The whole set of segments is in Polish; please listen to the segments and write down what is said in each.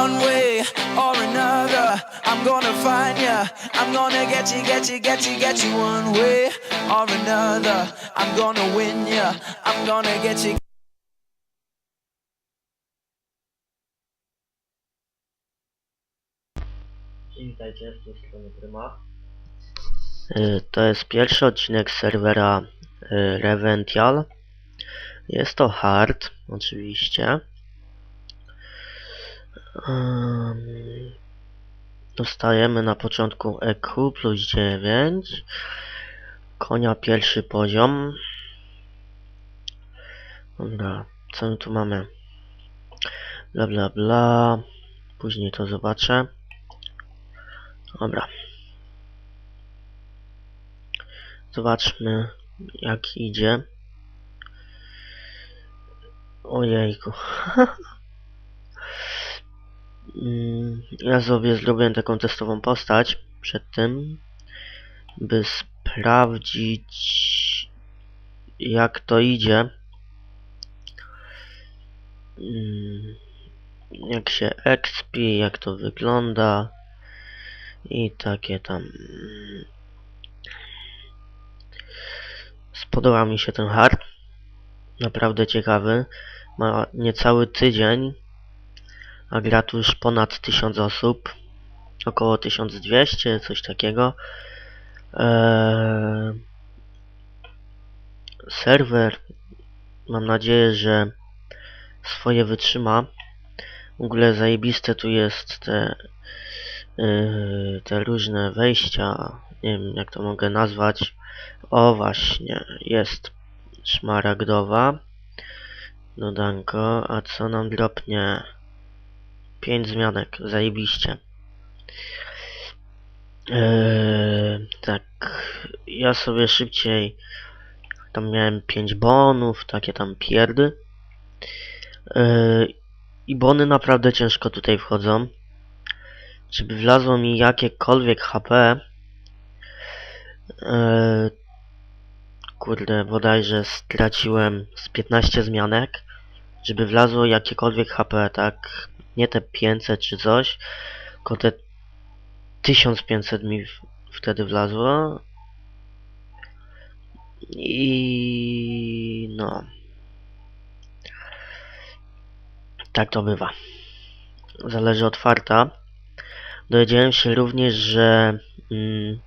one way or another. I'm gonna find ya. I'm gonna get you, get you, get you, get you one way or another. I'm gonna win ya. I'm gonna get you. Witajcie, z tej strony Pryma. Y, To jest pierwszy odcinek serwera y, Revential. Jest to hard, oczywiście. Dostajemy na początku EQ plus 9. Konia pierwszy poziom. Dobra, co my tu mamy? Bla bla bla. Później to zobaczę. Dobra. Zobaczmy jak idzie. Ojejku. Mm, ja sobie zrobiłem taką testową postać przed tym, by sprawdzić jak to idzie. Mm, Jak się expi, jak to wygląda i takie tam. Spodobał mi się ten hard. Naprawdę ciekawy. Ma niecały tydzień, a gra tu już ponad 1000 osób. Około 1200, coś takiego. Eee, serwer, mam nadzieję, że swoje wytrzyma. W ogóle zajebiste tu jest te yy, te różne wejścia, nie wiem jak to mogę nazwać. O właśnie, jest szmaragdowa. Dodanko, a co nam dropnie? 5 zmianek, zajebiście. Yy, tak, ja sobie szybciej tam miałem 5 bonów, takie tam pierdy. Yy, I bony naprawdę ciężko tutaj wchodzą żeby wlazło mi jakiekolwiek HP. Eee, kurde, bodajże straciłem z 15 zmianek, żeby wlazło jakiekolwiek HP, tak? Nie te 500 czy coś, tylko te 1500 mi wtedy wlazło. I no. Tak to bywa. Zależy od farta. Dowiedziałem się również, że mm,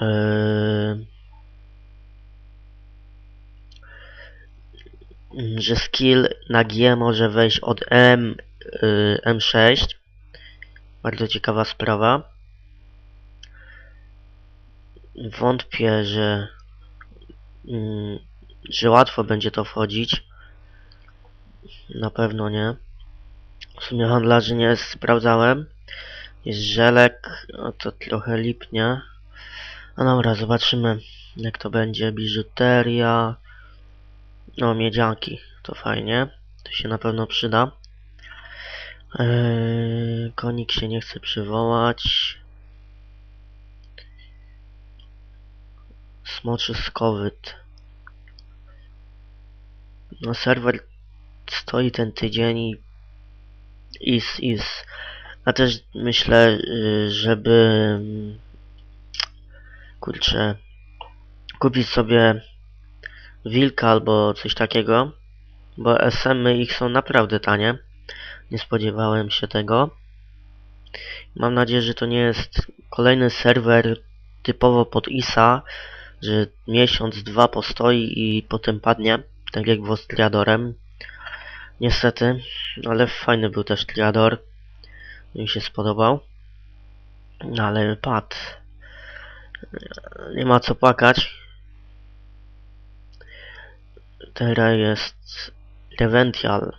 yy, mm, że skill na G może wejść od M, yy, M6. Bardzo ciekawa sprawa. Wątpię, że mm, że łatwo będzie to wchodzić. Na pewno nie. W sumie handlarzy nie sprawdzałem. Jest żelek, no to trochę lipnie. No dobra, zobaczymy jak to będzie. Biżuteria. No, miedzianki, to fajnie. To się na pewno przyda. Eee, konik się nie chce przywołać. Smoczy skowyt. No serwer stoi ten tydzień i Is, is. A też myślę, y, żeby mm, kurczę kupić sobie wilka albo coś takiego, bo SM-y ich są naprawdę tanie. Nie spodziewałem się tego. Mam nadzieję, że to nie jest kolejny serwer typowo pod ISA, że miesiąc, dwa postoi i potem padnie, tak jak w Triadorem. Niestety, ale fajny był też Triador. Mi się spodobał. No ale padł. Nie ma co płakać. Teraz jest Revential.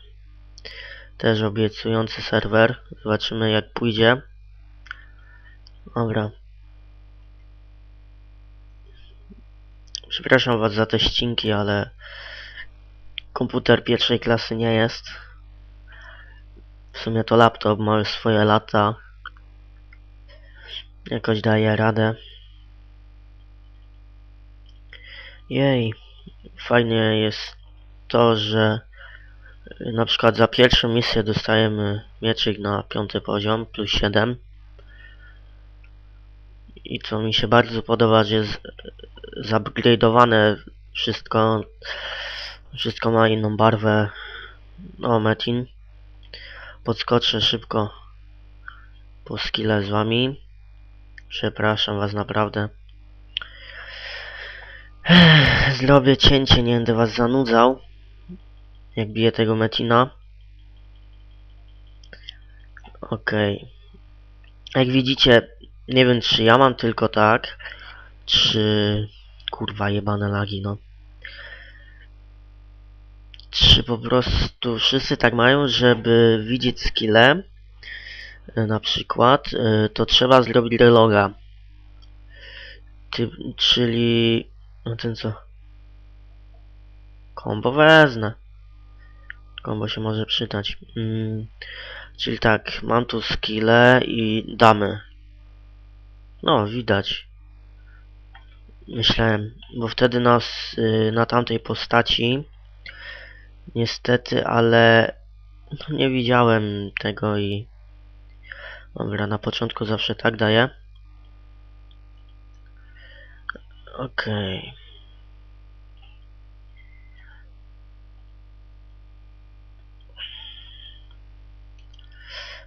Też obiecujący serwer. Zobaczymy jak pójdzie. Dobra. Przepraszam was za te ścinki, ale komputer pierwszej klasy nie jest. W sumie to laptop ma już swoje lata. Jakoś daje radę. Jej, fajnie jest to, że Na przykład za pierwszą misję dostajemy mieczyk na piąty poziom, plus 7. I co mi się bardzo podoba, że jest zupgrade'owane wszystko. Wszystko ma inną barwę. O, Metin. Podskoczę szybko po skille z wami. Przepraszam was naprawdę. Zrobię cięcie, nie będę was zanudzał. Jak biję tego Metina. Okej. Jak widzicie, nie wiem czy ja mam tylko tak, czy... Kurwa jebane lagi, no. Czy po prostu wszyscy tak mają, żeby widzieć skille, y, na przykład, y, to trzeba zrobić reloga. Ty, czyli... No ten co? Kombo wezmę. Kombo się może przydać. Mm, czyli tak, mam tu skille i damy. No, widać. Myślałem, bo wtedy nas y, na tamtej postaci niestety, ale no, nie widziałem tego i dobra, na początku zawsze tak daję. Okej.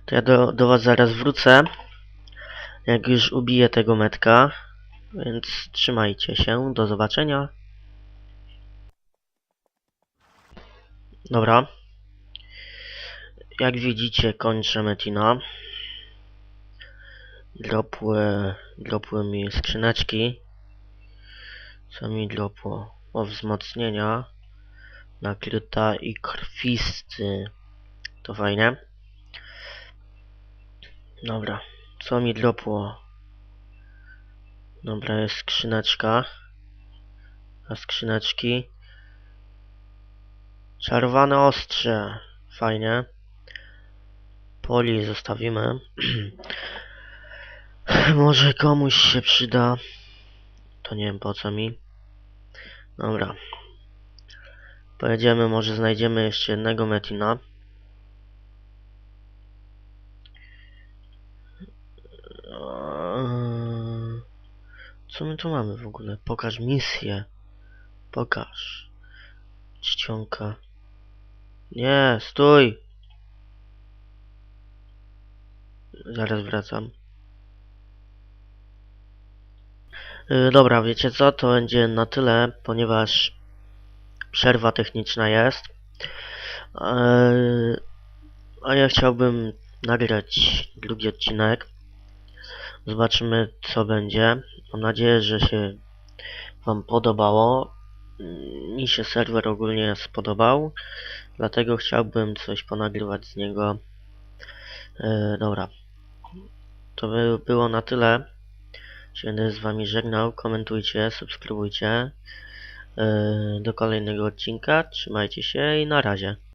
To ja do, do was zaraz wrócę, jak już ubiję tego metka, więc trzymajcie się, do zobaczenia. Dobra. Jak widzicie, kończę Metina. Dropły, dropły mi skrzyneczki. Co mi dropło? O, wzmocnienia. Nakryta i krwisty. To fajne. Dobra. Co mi dropło? Dobra, jest skrzyneczka. A skrzyneczki. Czerwone ostrze. Fajnie. Poli zostawimy. Może komuś się przyda. To nie wiem po co mi. Dobra. Pojedziemy, może znajdziemy jeszcze jednego Metina. Eee, Co my tu mamy w ogóle? Pokaż misję. Pokaż. Czcionka. Nie, stój! Zaraz wracam. Yy, dobra, wiecie co? To będzie na tyle, ponieważ przerwa techniczna jest. Yy, a ja chciałbym nagrać drugi odcinek. Zobaczymy co będzie. Mam nadzieję, że się Wam podobało. Mi się serwer ogólnie spodobał, dlatego chciałbym coś ponagrywać z niego. E, dobra. To by było na tyle. Się będę z Wami żegnał. Komentujcie, subskrybujcie. E, do kolejnego odcinka. Trzymajcie się i na razie.